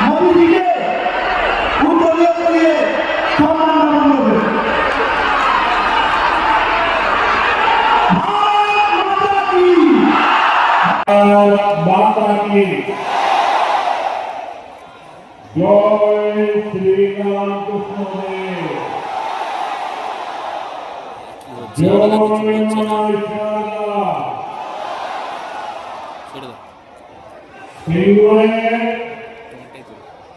মোদিজিকে উত্তরীয় করিয়ে সম্মান জ্ঞাপন করবে মাতা কি? জয় শ্রী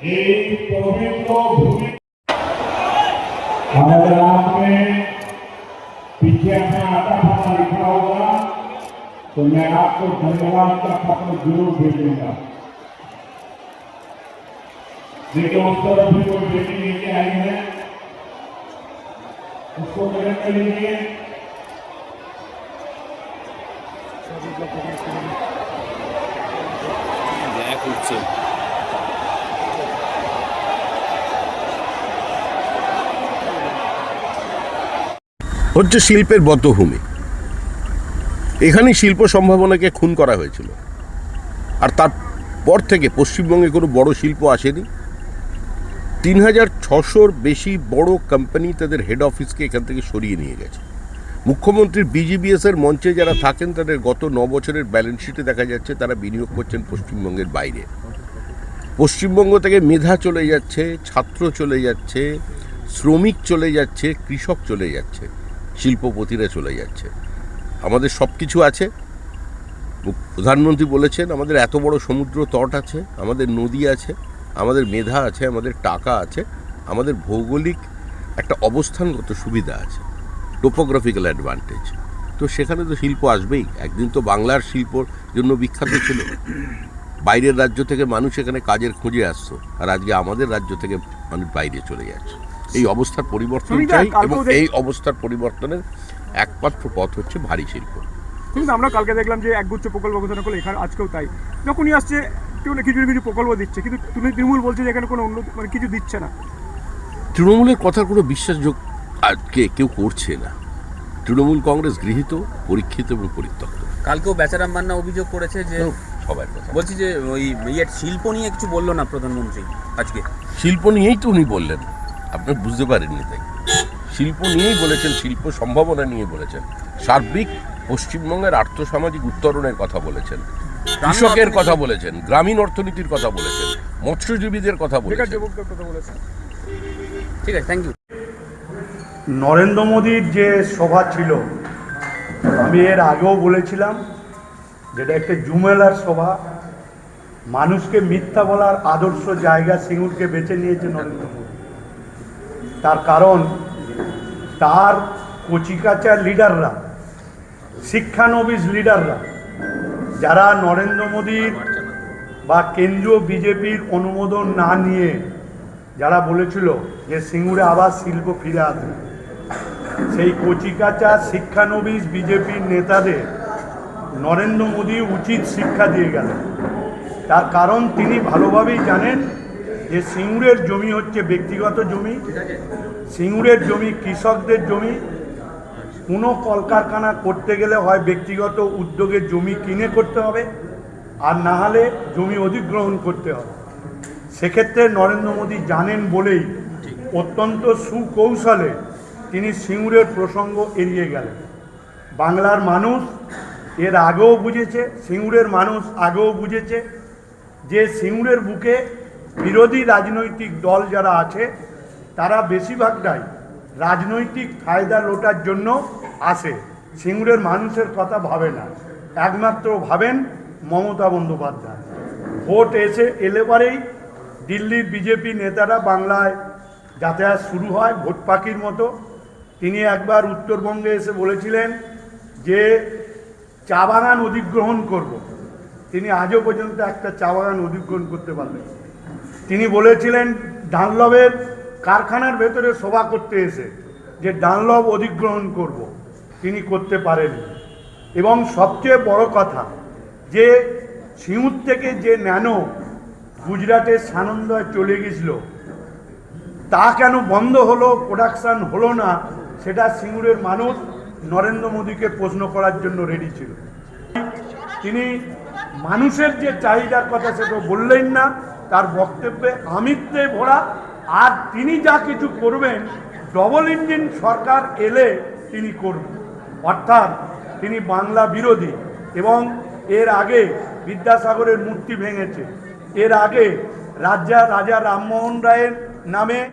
এই पवित्र भूमि हमारे रात में पीछे अपना आता पता लिखा होगा तो मैं आपको धन्यवाद का पत्र जरूर भेजूंगा लेकिन उस तरफ भी कोई बेटी लेके आई है उसको ग्रहण कर लीजिए ব্ল্যাক উঠছে হচ্ছে শিল্পের বদ্ধভূমি। এখানেই শিল্প সম্ভাবনাকে খুন করা হয়েছিল। আর তারপর থেকে পশ্চিমবঙ্গে কোনো বড় শিল্প আসেনি। তিন হাজার ছশোর বেশি বড় কোম্পানি তাদের হেড অফিসকে এখান থেকে সরিয়ে নিয়ে গেছে। মুখ্যমন্ত্রীর বিজিবিএস এর মঞ্চে যারা থাকেন, তাদের গত ন বছরের ব্যালেন্স শিটে দেখা যাচ্ছে তারা বিনিয়োগ করছেন পশ্চিমবঙ্গের বাইরে। পশ্চিমবঙ্গ থেকে মেধা চলে যাচ্ছে, ছাত্র চলে যাচ্ছে, শ্রমিক চলে যাচ্ছে, কৃষক চলে যাচ্ছে। শিল্পপতিরা চলে যাচ্ছে। আমাদের সব কিছু আছে। প্রধানমন্ত্রী বলেছেন, আমাদের এত বড় সমুদ্র তট আছে, আমাদের নদী আছে, আমাদের মেধা আছে, আমাদের টাকা আছে, আমাদের ভৌগোলিক একটা অবস্থানগত সুবিধা আছে টোপোগ্রাফিক্যাল অ্যাডভান্টেজ তো সেখানে তো শিল্প আসবেই। একদিন তো বাংলার শিল্পর জন্য বিখ্যাত ছিল। বাইরের রাজ্য থেকে মানুষ এখানে কাজের খোঁজে আসতো, আর আজকে আমাদের রাজ্য থেকে মানুষ বাইরে চলে যাচ্ছে। এই অবস্থার পরিবর্তন চাই এবং এই অবস্থার পরিবর্তনের একমাত্র পথ হচ্ছে ভারী শিল্প। কিন্তু আমরা কালকে দেখলাম যে একগুচ্ছ প্রকল্প ঘোষণা করল এখানে আজকেও তাই। যখনই আসছে কেউ না কিছু না কিছু প্রকল্প দিচ্ছে কিন্তু তুমি তৃণমূল বলছে যে এখানে কোনো উন্নতি মানে কিছু দিচ্ছে না। তৃণমূলের কথার কোনো বিশ্বাসযোগ্য আজকে কেউ করছে না। তৃণমূল কংগ্রেস গৃহীত পরীক্ষিত এবং পরিত্যক্ত। কালকেও বেচারাম মান্না অভিযোগ করেছে যে সবার কথা। বলছি যে ওই ইয়ে শিল্প নিয়ে কিছু বলল না প্রধানমন্ত্রী আজকে। শিল্প নিয়েই তো উনি বললেন। আপনি বুঝতে পারেননি তাই। শিল্প নিয়েই বলেছেন শিল্প সম্ভাবনা নিয়ে বলেছেন। সার্বিক পশ্চিমবঙ্গের আর্থসামাজিক উত্তরণের কথা বলেছেন। কৃষকের কথা বলেছেন গ্রামীণ অর্থনীতির কথা বলেছেন মৎস্যজীবীদের কথা বলেছেন। ঠিক আছে থ্যাংক ইউ নরেন্দ্র মোদীর যে সভা ছিল আমি এর আগেও বলেছিলাম যেটা একটা জুমেলার সভা। মানুষকে মিথ্যা বলার আদর্শ জায়গা সিঙ্গুরকে বেছে নিয়েছে নরেন্দ্র মোদী। তার কারণ তার কচিকাচার লিডাররা শিক্ষানবিশ লিডাররা যারা নরেন্দ্র মোদীর বা কেন্দ্রীয় বিজেপির অনুমোদন না নিয়ে যারা বলেছিল যে সিঙ্গুরে আবার শিল্প ফিরে আসবে, সেই কচিকাচা শিক্ষানবিশ বিজেপির নেতাদের নরেন্দ্র মোদী উচিত শিক্ষা দিয়ে গেলেন। তার কারণ তিনি ভালোভাবেই জানেন যে সিঙ্গুরের জমি হচ্ছে ব্যক্তিগত জমি, সিঙ্গুরের জমি কৃষকদের জমি। কোনো কলকারখানা করতে গেলে হয় ব্যক্তিগত উদ্যোগের জমি কিনে করতে হবে, আর না হলে জমি অধিগ্রহণ করতে হবে। সেক্ষেত্রে নরেন্দ্র মোদী জানেন বলেই অত্যন্ত সুকৌশলে তিনি সিঙ্গুরের প্রসঙ্গ এড়িয়ে গেলেন। বাংলার মানুষ এর আগেও বুঝেছে, সিঙ্গুরের মানুষ আগেও বুঝেছে যে সিঙ্গুরের বুকে বিরোধী রাজনৈতিক দল যারা আছে, তারা বেশিরভাগটাই রাজনৈতিক ফায়দা লোটার জন্য আসে। সিঙ্গুরের মানুষের কথা ভাবে না। একমাত্র ভাবেন মমতা বন্দ্যোপাধ্যায়। ভোট এসে এলে পরেই দিল্লির বিজেপি নেতারা বাংলায় যাতায়াত শুরু হয় ভোট পাখির মতো। তিনি একবার উত্তরবঙ্গে এসে বলেছিলেন যে, চা বাগান অধিগ্রহণ করব। তিনি আজও পর্যন্ত একটা চা বাগান অধিগ্রহণ করতে পারলেন। তিনি বলেছিলেন, ডানলবের কারখানার ভেতরে সভা করতে এসে যে ডানলব অধিগ্রহণ করব। তিনি করতে পারেননি এবং সবচেয়ে বড় কথা, যে সিউত থেকে যে ন্যানো গুজরাটের সানন্দয় চলে গেছিল, তা কেন বন্ধ হলো প্রোডাকশান হলো না, সেটা সিঙ্গুরের মানুষ নরেন্দ্র মোদীকে প্রশ্ন করার জন্য রেডি ছিল তিনি মানুষের যে চাহিদার কথা সেটা বললেন না তার বক্তব্যে আমিত্বে ভরা, আর তিনি যা কিছু করবেন ডবল ইঞ্জিন সরকার এলে তিনি করবেন। অর্থাৎ তিনি বাংলা বিরোধী এবং এর আগে বিদ্যাসাগরের মূর্তি ভেঙেছে। এর আগে রাজা রাজা রামমোহন রায়ের নামে